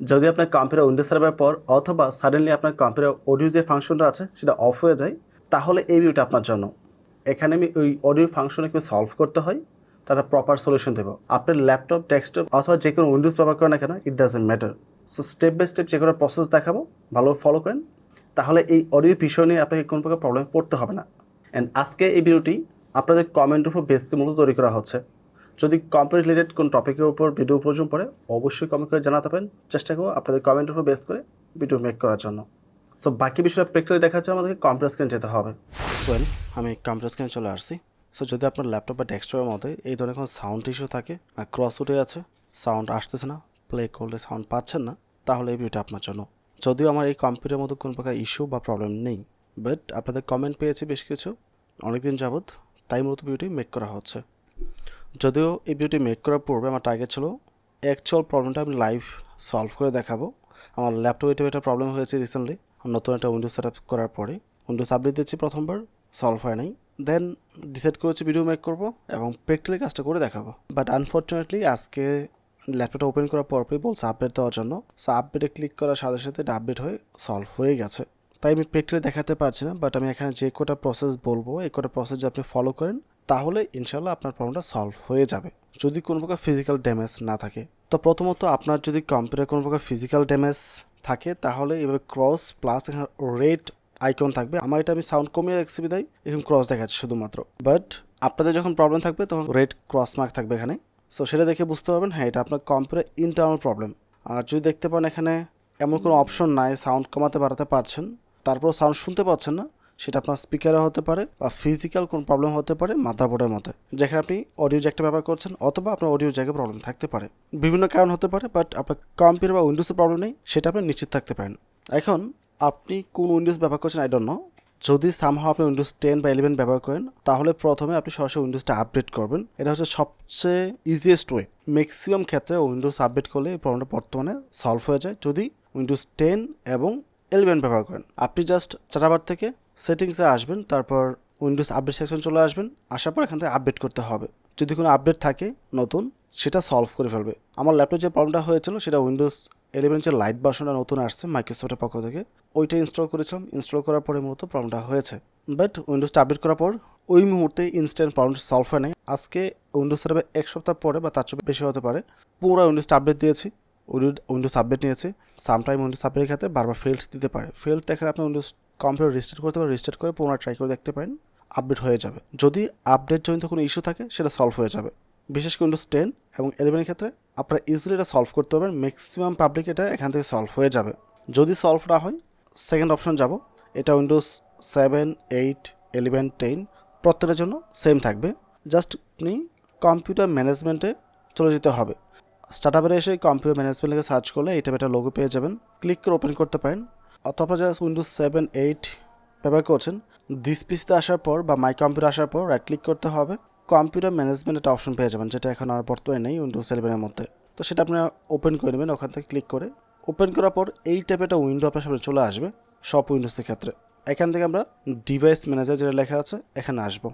যদি আপনার computer Windows server পর অথবা সাডেনলি আপনার কম্পিউটার অডিও যে ফাংশনটা আছে, সেটা অফ হয়ে যায়, তাহলে এই ভিডিওটা আপনার জন্য। এখানে আমি ওই অডিও ফাংশনে কীভাবে সলভ করতে হয়, তার প্রপার সলিউশন দেবো। আপনার ল্যাপটপ ডেস্কটপ অথবা যে কোনো উইন্ডোজ ব্যবহার করেন না কেন it doesn't matter so step by step যে কোনো প্রসেস দেখাবো ভালোভাবে ফলো করেন, তাহলে এই অডিও বিষয় নিয়ে আপনাকে কোনো প্রকার প্রবলেম পড়তে হবে না। অ্যান্ড আজকে এই ভিডিওটি আপনাদের কমেন্টের উপর বেস করে মূলত তৈরি করা হচ্ছে। যদি কম্পিউটার রিলেটেড কোন টপিকের উপর ভিডিও প্রয়োজন পড়ে, অবশ্যই কমেন্ট করে জানাতে পারেন। চেষ্টা করব আপনাদের কমেন্টের উপর বেস করে ভিডিও মেক করার জন্য। সো বাকি বিষয়টা প্র্যাকটিক্যালি দেখার জন্য আমাদেরকে কম্পিউটার স্ক্রিন যেতে হবে। ওয়েল আমি কম্পিউটার স্ক্রিনে চলে আসছি। সো যদি আপনার ল্যাপটপ বা ডেস্কটপের মধ্যে এই ধরনের কোনো সাউন্ড ইস্যু থাকে আর ক্রস উঠে আছে সাউন্ড আসতেছে না প্লে করলে সাউন্ড পাচ্ছেন না, তাহলে এই ভিডিওটা আপনার জন্য। যদিও আমার এই কম্পিউটারের মধ্যে কোনো প্রকার ইস্যু বা প্রবলেম নেই বাট আপনাদের কমেন্ট পেয়েছি বেশ কিছু। অনেকদিন যাবৎ তাই মূলত ভিডিওটি মেক করা হচ্ছে। যদিও এই ভিডিওটি মেক করার পূর্বে আমার টার্গেট ছিল অ্যাকচুয়াল প্রবলেমটা আমি লাইভ সলভ করে দেখাবো। আমার ল্যাপটপে এটা একটা প্রবলেম হয়েছে রিসেন্টলি নতুন একটা উইন্ডোজ সেট আপ করার পরে। উইন্ডোজ আপডেট দিচ্ছি প্রথমবার সলভ হয় নাই। দেন ডিসাইড করেছি ভিডিও মেক করব এবং প্র্যাকটিক্যালি কাজটা করে দেখাবো। বাট আনফর্চুনেটলি আজকে ল্যাপটপটা ওপেন করার পরপরই বলছে আপডেট দেওয়ার জন্য। সো আপডেটে ক্লিক করার সাথে সাথে এটা আপডেট হয়ে সলভ হয়ে গেছে। তাই আমি প্র্যাকটিক্যালি দেখাতে পারছি না বাট আমি এখানে যে কটা প্রসেস বলব, এই কটা প্রসেস যদি আপনি ফলো করেন তাহলে ইনশাল্লাহ আপনার প্রবলেমটা সলভ হয়ে যাবে। যদি কোনো প্রকার ফিজিক্যাল ড্যামেজ না থাকে। তো প্রথমত আপনার যদি কম্পিউটার কোনো প্রকার ফিজিক্যাল ড্যামেজ থাকে, তাহলে এভাবে ক্রস প্লাস রেড আইকন থাকবে। আমার এটা আমি সাউন্ড কমিয়ে রাখছি বিদায়। এখন ক্রস দেখাচ্ছে শুধুমাত্র। বাট আপনাদের যখন প্রবলেম থাকবে, তখন রেড ক্রস মার্ক থাকবে এখানে। সো সেটা দেখে বুঝতে পারবেন হ্যাঁ এটা আপনার কম্পিউটার ইন্টারনাল প্রবলেম আর যদি দেখতে পান এখানে এমন কোনো অপশন নাই সাউন্ড কমাতে বাড়াতে পারছেন তারপর সাউন্ড শুনতে পাচ্ছেন না সেটা আপনার স্পিকারে হতে পারে বা ফিজিক্যাল কোনো প্রবলেম হতে পারে মাদারবোর্ডের মধ্যে। যেখানে আপনি অডিও জ্যাকটা ব্যবহার করছেন অথবা আপনার অডিও জ্যাকে প্রবলেম থাকতে পারে। বিভিন্ন কারণ হতে পারে বাট আপনার কম্পিউটার বা উইন্ডোজের প্রবলেম নেই, সেটা আপনি নিশ্চিত থাকতে পারেন। এখন আপনি কোন উইন্ডোজ ব্যবহার করছেন আই ডোন্ট নো যদি সামহাও আপনি উইন্ডোজ টেন বা ইলেভেন ব্যবহার করেন, তাহলে প্রথমে আপনি সরাসরি উইন্ডোজটা আপডেট করবেন। এটা হচ্ছে সবচেয়ে ইজিয়েস্ট ওয়ে ম্যাক্সিমাম ক্ষেত্রে উইন্ডোজ আপডেট করলে এই প্রবলেমটা বর্তমানে সলভ হয়ে যায় যদি উইন্ডোজ টেন এবং ইলেভেন ব্যবহার করেন। আপনি জাস্ট চারাবার থেকে সেটিংসে আসবেন, তারপর উইন্ডোজ আপডেট সেকশন চলে আসবেন, আসার পর এখান থেকে আপডেট করতে হবে। যদি কোনো আপডেট থাকে নতুন, সেটা সলভ করে ফেলবে। আমার ল্যাপটপ যে প্রবলেমটা হয়েছিল, সেটা উইন্ডোজ ইলেভেন যে লাইট ভার্সনটা নতুন আসছে মাইক্রোসফটের পক্ষ থেকে। ওইটা ইনস্টল করেছিলাম ইনস্টল করার পরে মূলত প্রবলেমটা হয়েছে। বাট উইন্ডোজটা আপডেট করার পর ওই মুহূর্তে ইনস্ট্যান্ট প্রবলেম সলভ হয় নাই। আজকে উইন্ডোজ সার্ভে এক সপ্তাহ পরে বা তার চেয়ে বেশি হতে পারে। পুরো উইন্ডোজটা আপডেট দিয়েছি উইন্ডোজ আপডেট নিয়েছে। সামটাইম উইন্ডোজ আপডেটের ক্ষেত্রে বারবার ফেল্ড দিতে পারে। ফেল্ড দেখে আপনি উইন্ডোজ কম্পিউটার রিস্টার্ট করতে পারেন রিস্টার্ট করে পুনরায় ট্রাই করে দেখতে পারেন আপডেট হয়ে যাবে। যদি আপডেট জনিত কোনো ইস্যু থাকে, সেটা সলভ হয়ে যাবে। বিশেষ করে উইন্ডোজ টেন এবং ইলেভেনের ক্ষেত্রে আপনারা ইজিলি এটা সলভ করতে পারবেন ম্যাক্সিমাম পাবলিক এটা এখান থেকে সলভ হয়ে যাবে। যদি সলভ না হয় সেকেন্ড অপশন যাব, এটা Windows seven eight eleven ten প্রত্যেকের জন্য সেম থাকবে। জাস্ট আপনি কম্পিউটার ম্যানেজমেন্টে চলে যেতে হবে। স্টার্টআপে এসে কম্পিউটার ম্যানেজমেন্ট লিখে সার্চ করলে এটা একটা লোগো পেয়ে যাবেন। ক্লিক করে ওপেন করতে পারেন। অথবা যারা উইন্ডোজ সেভেন এইট ব্যবহার করছেন দিস পিসতে আসার পর বা মাই কম্পিউটার আসার পর রাইট ক্লিক করতে হবে। কম্পিউটার ম্যানেজমেন্ট একটা অপশন পেয়ে যাবেন, যেটা এখন আর বর্তমানে নেই উইন্ডোজ সেভেনের মধ্যে। তো সেটা আপনারা ওপেন করে নেবেন, ওখান থেকে ক্লিক করে। ওপেন করার পর এই টাইপের একটা উইন্ডো আপনার সামনে চলে আসবে সব উইন্ডোজের ক্ষেত্রে। এখান থেকে আমরা ডিভাইস ম্যানেজার যেটা লেখা আছে, এখানে আসব।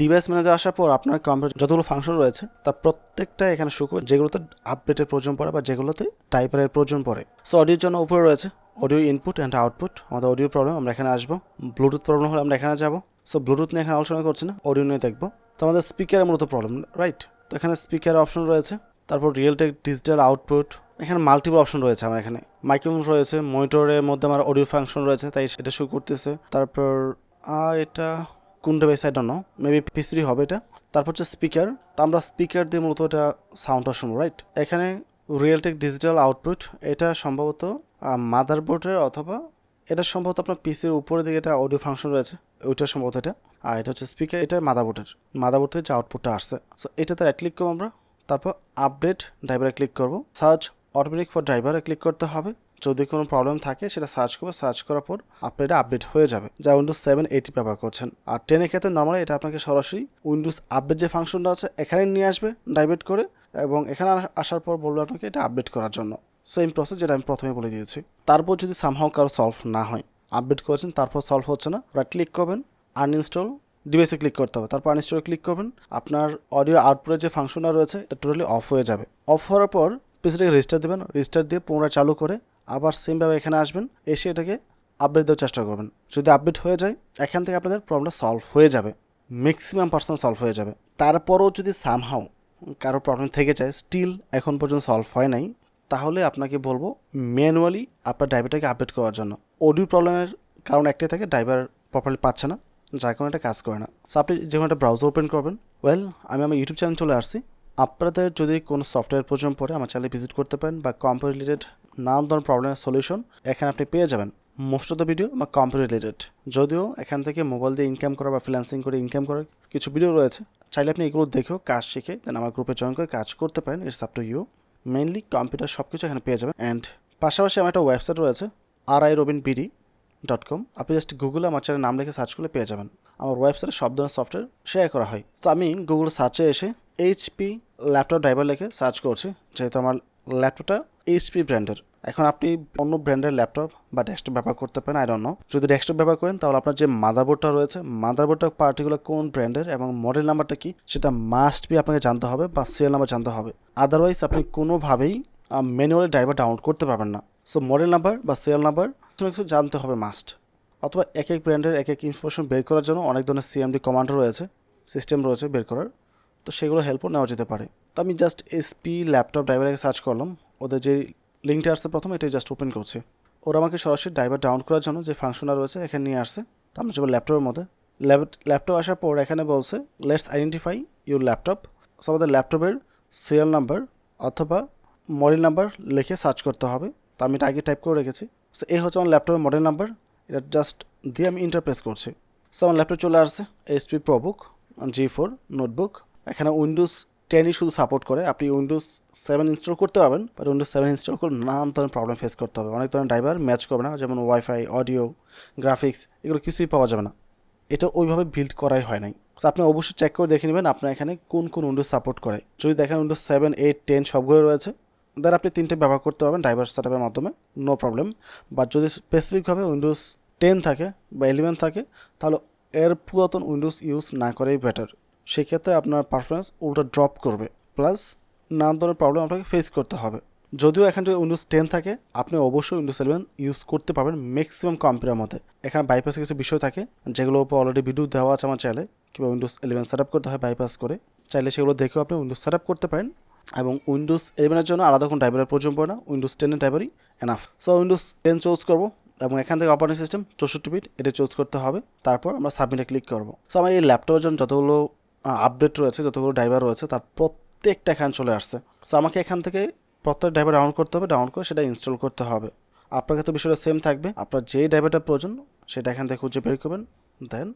ডিভাইস ম্যানেজার আসার পর আপনার কম্পিউটার যতগুলো ফাংশন রয়েছে তার প্রত্যেকটা এখানে শুকো যেগুলোতে আপডেটের প্রয়োজন পড়ে বা যেগুলোতে টাইপারের প্রয়োজন পড়ে। সো অডিওর জন্য উপরে রয়েছে অডিও ইনপুট অ্যান্ড আউটপুট আমাদের অডিও প্রবলেম আমরা এখানে আসব। ব্লুটুথ প্রবলেম হলে আমরা এখানে যাব। সো ব্লুটুথ নিয়ে এখানে আলোচনা করছি না অডিও নিয়ে দেখব। তো আমাদের স্পিকারের মূলত প্রবলেম রাইট তো এখানে স্পিকারের অপশন রয়েছে। তারপর রিয়েল টেক ডিজিটাল আউটপুট এখানে মাল্টিপল অপশন রয়েছে আমার এখানে। মাইক্রোফোন রয়েছে মনিটরের মধ্যে আমার অডিও ফাংশন রয়েছে, তাই এটা শো করতেছে। তারপর এটা কোন device I know maybe PC হবে এটা। তারপর হচ্ছে স্পিকার তো আমরা স্পিকার দিয়ে মূলত এটা সাউন্ডটা শুনব রাইট এখানে রিয়েলটেক ডিজিটাল আউটপুট এটা সম্ভবত মাদারবোর্ডের অথবা এটা সম্ভবত আপনার পিসির উপরের দিকে এটা অডিও ফাংশন রয়েছে, ওইটা সম্ভবত এটা। আর এটা হচ্ছে স্পিকার এটা মাদারবোর্ডের মাদারবোর্ড থেকে যে আউটপুটটা আসছে সো এটাতে রাইট ক্লিক করব আমরা, তারপর আপডেট ড্রাইভারে ক্লিক করব সার্চ অটোমেটিক ফর ড্রাইভারে ক্লিক করতে হবে। যদি কোনো প্রবলেম থাকে, সেটা সার্চ করবে। সার্চ করার পর আপনার এটা আপডেট হয়ে যাবে। যা উইন্ডোজ সেভেন এইটি ব্যবহার করছেন। আর টেনের ক্ষেত্রে নর্মালি এটা আপনাকে সরাসরি উইন্ডোজ আপডেট যে ফাংশনটা আছে, এখানে নিয়ে আসবে ডাইভেট করে এবং এখানে আসার পর বলবে আপনাকে এটা আপডেট করার জন্য। সেম প্রসেস যেটা আমি প্রথমে বলে দিয়েছি। তারপর যদি সামহাও কারও সলভ না হয় আপডেট করেছেন, তারপর সলভ হচ্ছে না, ওরা ক্লিক করবেন আনইনস্টল ডিভাইসে ক্লিক করতে হবে। তারপর আনইনস্টলে ক্লিক করবেন, আপনার অডিও আউটপুটের যে ফাংশনটা রয়েছে, এটা টোটালি অফ হয়ে যাবে। অফ হওয়ার পর পিসিটাকে রেজিস্টার দেবেন রেজিস্টার দিয়ে পুনরায় চালু করে আবার সেমভাবে এখানে আসবেন, এসে এটাকে আপডেট দেওয়ার চেষ্টা করবেন। যদি আপডেট হয়ে যায়, এখান থেকে আপনাদের প্রবলেমটা সলভ হয়ে যাবে। ম্যাক্সিমাম পার্সেন্ট সলভ হয়ে যাবে। তারপরেও যদি সামহাও কারও প্রবলেম থেকে যায় স্টিল এখন পর্যন্ত সলভ হয় নাই, তাহলে আপনাকে বলব ম্যানুয়ালি আপনার ড্রাইভারটাকে আপডেট করার জন্য। অডিও প্রবলেমের কারণ একটাই থাকে ড্রাইভার প্রপারলি পাচ্ছে না, যার কারণে এটা কাজ করে না। সো আপনি যখন একটা ব্রাউজার ওপেন করবেন। ওয়েল আমি আমার ইউটিউব চ্যানেল চলে আসছি। আপনাদের যদি কোনো সফটওয়্যার প্রয়োজন পড়ে, আমার চ্যানেলে ভিজিট করতে পারেন বা কম্পিউটার রিলেটেড নানান ধরনের প্রবলেমের সলিউশন এখানে আপনি পেয়ে যাবেন। মোস্ট অফ দ্য ভিডিও বা কম্পিউটার রিলেটেড যদিও এখান থেকে মোবাইল দিয়ে ইনকাম করা বা ফ্রিল্যান্সিং করে ইনকাম করার কিছু ভিডিও রয়েছে, চাইলে আপনি এগুলো দেখেও কাজ শিখে দেন আমার গ্রুপে জয়েন করে কাজ করতে পারেন। It's up to you mainly computer সব কিছু এখানে পেয়ে যাবেন। অ্যান্ড পাশাপাশি আমার একটা ওয়েবসাইট রয়েছে আর I Robin BD dot com আপনি জাস্ট গুগলে আমার চ্যানেল নাম লিখে সার্চ করলে পেয়ে যাবেন। আমার ওয়েবসাইটে সব ধরনের সফটওয়্যার শেয়ার করা হয়। তো আমি গুগল সার্চে এসে এইচপি ল্যাপটপ ড্রাইভার লিখে সার্চ করছি, যেহেতু আমার ল্যাপটপটা এইচপি ব্র্যান্ডের এখন আপনি অন্য ব্র্যান্ডের ল্যাপটপ বা ডেস্কটপ ব্যবহার করতে পারেন আই নো যদি ডেস্কটপ ব্যবহার করেন, তাহলে আপনার যে মাদারবোর্ডটা রয়েছে মাদারবোর্ডটা পার্টিকুলার কোন ব্র্যান্ডের এবং মডেল নাম্বারটা কি, সেটা মাস্ট বি আপনাকে জানতে হবে বা সিরিয়াল নাম্বার জানতে হবে। আদারওয়াইজ আপনি কোনোভাবেই ম্যানুয়ালি ড্রাইভার ডাউনলোড করতে পারবেন না। সো মডেল নাম্বার বা সিরিয়াল নাম্বার কিছু জানতে হবে মাস্ট অথবা এক এক ব্র্যান্ডের এক এক ইনফরমেশন বের করার জন্য অনেক ধরনের সিএমডি কমান্ড রয়েছে সিস্টেম রয়েছে বের করার। তো সেগুলো হেল্পও নেওয়া যেতে পারে। তো আমি জাস্ট এসপি ল্যাপটপ ড্রাইভারকে সার্চ করলাম। ওদের যে লিঙ্কটা আসছে প্রথম, এটাই জাস্ট ওপেন করছে। ওরা আমাকে সরাসরি ড্রাইভার ডাউন করার জন্য যে ফাংশনটা রয়েছে, এখানে নিয়ে আসছে। তো আমরা যাব ল্যাপটপের মধ্যে। ল্যাপটপ আসার পর এখানে বলছে let's identify your laptop so আমাদের ল্যাপটপের সিরিয়াল নাম্বার অথবা মডেল নাম্বার লিখে সার্চ করতে হবে। তো আমি এটা আগে টাইপ করে রেখেছি। সো এই হচ্ছে আমার ল্যাপটপের মডেল নাম্বার এটা জাস্ট দিয়ে আমি ইন্টারপ্রেস করছি। সো আমার ল্যাপটপ চলে আসছে HP ProBook G four notebook এখানে উইন্ডোজ টেনই শুধু সাপোর্ট করে। আপনি উইন্ডোজ সেভেন ইনস্টল করতে পারবেন বাট উইন্ডোজ সেভেন ইনস্টল করলে নানান ধরনের প্রবলেম ফেস করতে হবে। অনেক ধরনের ড্রাইভার ম্যাচ করবে না, যেমন ওয়াইফাই অডিও গ্রাফিক্স এগুলো কিছুই পাওয়া যাবে না। এটা ওইভাবে বিল্ড করাই হয় নাই। তো আপনি অবশ্যই চেক করে দেখে নেবেন আপনার এখানে কোন কোন উইন্ডোজ সাপোর্ট করে। যদি দেখেন উইন্ডোজ সেভেন এইট টেন সবগুলো রয়েছে দেন আপনি তিনটে ব্যবহার করতে পারবেন ড্রাইভার সেটআপের মাধ্যমে নো প্রবলেম বাট যদি স্পেসিফিকভাবে উইন্ডোজ টেন থাকে বা ইলেভেন থাকে, তাহলে এর পুরাতন উইন্ডোজ ইউজ না করেই বেটার সেক্ষেত্রে আপনার পারফরমেন্স উল্টো ড্রপ করবে। প্লাস নানান ধরনের প্রবলেম আপনাকে ফেস করতে হবে। যদিও এখানে যদি উইন্ডোজ টেন থাকে, আপনি অবশ্যই উইন্ডোজ ইলেভেন ইউজ করতে পারবেন ম্যাক্সিমাম কম্পিউটার মধ্যে। এখানে বাইপাসে কিছু বিষয় থাকে, যেগুলোর উপর অলরেডি ভিডিও দেওয়া আছে আমার চ্যানেলে কিংবা উইন্ডোজ ইলেভেন সেট করতে হয় বাইপাস করে। চাইলে সেগুলো দেখেও আপনি উইন্ডোজ সেট করতে পারেন। এবং উইন্ডোজ ইলেভেনের জন্য আলাদা কোনো ড্রাইভারের প্রয়োজন পড়ে না। উইন্ডোজ টেনের ড্রাইভারই enough so Windows ten choose করব এবং এখান থেকে অপারেটিং সিস্টেম চৌষট্টি বিট এটা চুজ করতে হবে। তারপর আমরা সাবমিটে ক্লিক করব। সো আমার এই ল্যাপটপের জন্য যতগুলো আপডেট রয়েছে, যতগুলো ড্রাইভার রয়েছে, তার প্রত্যেকটা এখানে চলে আসছে। সো আমাকে এখান থেকে প্রত্যেক ড্রাইভার ডাউন করতে হবে ডাউন করে সেটা ইনস্টল করতে হবে। আপনার কাছে বিষয়টা সেম থাকবে, আপনার যেই ড্রাইভারটা প্রয়োজন, সেটা এখান থেকে খুঁজে বের করবেন দেন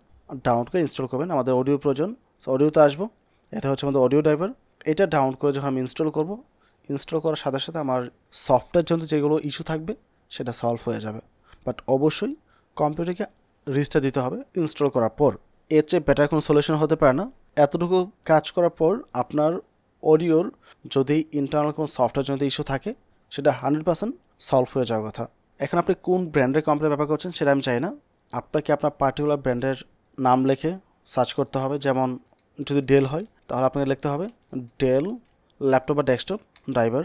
ডাউন করে ইনস্টল করবেন। আমাদের অডিও প্রয়োজন সো অডিওতে আসব, এটা হচ্ছে আমাদের অডিও ড্রাইভার এটা ডাউন করে যখন আমি ইনস্টল করব ইনস্টল করার সাথে সাথে আমার সফটওয়্যার জন্য যেগুলো ইস্যু থাকবে, সেটা সলভ হয়ে যাবে। বাট অবশ্যই কম্পিউটারকে রেজিস্টার দিতে হবে ইনস্টল করার পর। এর চেয়ে বেটার কোনো সলিউশন হতে পারে না। এতটুকু কাজ করার পর আপনার অডিওর যদি ইন্টারনাল কোনো সফটওয়্যার জন্য ইস্যু থাকে, সেটা হান্ড্রেড পার্সেন্ট সলভ হয়ে যাওয়ার কথা। এখন আপনি কোন ব্র্যান্ডের কোম্পানি ব্যবহার করছেন সেটা আমি চাই না। আপনাকে আপনার পার্টিকুলার ব্র্যান্ডের নাম লিখে সার্চ করতে হবে। যেমন যদি ডেল হয়, তাহলে আপনাকে লিখতে হবে ডেল ল্যাপটপ বা ডেস্কটপ ড্রাইভার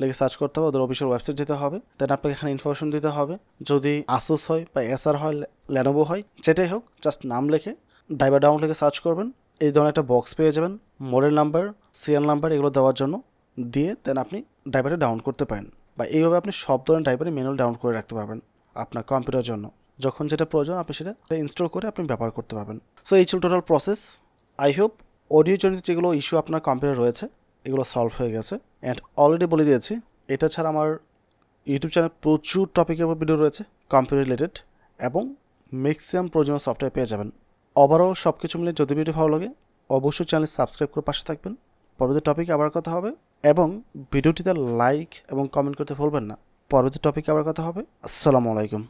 লিখে সার্চ করতে হবে, ওদের অফিসিয়াল ওয়েবসাইট যেতে হবে। দেন আপনাকে এখানে ইনফরমেশন দিতে হবে। যদি আসুস হয় বা এসআর হয় ল্যানোভো হয়, যেটাই হোক জাস্ট নাম লিখে ড্রাইভার ডাউন লিখে সার্চ করবেন। এই ধরনের একটা বক্স পেয়ে যাবেন মডেল নাম্বার সিরিয়াল নাম্বার এগুলো দেওয়ার জন্য। দিয়ে দেন আপনি ড্রাইভারটা ডাউন করতে পারেন বা এইভাবে আপনি সব ধরনের ড্রাইভারে ম্যানুয়াল ডাউন করে রাখতে পারবেন আপনার কম্পিউটার জন্য। যখন যেটা প্রয়োজন আপনি সেটা ইনস্টল করে আপনি ব্যবহার করতে পারবেন। সো এই ছিল total process I hope audio জনিত যেগুলো ইস্যু আপনার কম্পিউটার রয়েছে, এগুলো সলভ হয়ে গেছে। অ্যান্ড অলরেডি বলে দিয়েছি, এটা ছাড়া আমার ইউটিউব চ্যানেল প্রচুর টপিকের ভিডিও রয়েছে কম্পিউটার রিলেটেড এবং ম্যাক্সিমাম প্রয়োজনীয় সফটওয়্যার পেয়ে যাবেন। ওভারঅল সব কিছু মিলে যদি ভিডিও ভালো লাগে, অবশ্যই চ্যানেল সাবস্ক্রাইব করে পাশে থাকবেন। পরবর্তী টপিকে আবার কথা হবে এবং ভিডিওটিতে লাইক এবং কমেন্ট করতে ভুলবেন না। পরবর্তী টপিকে আবার কথা হবে। আসসালামু আলাইকুম।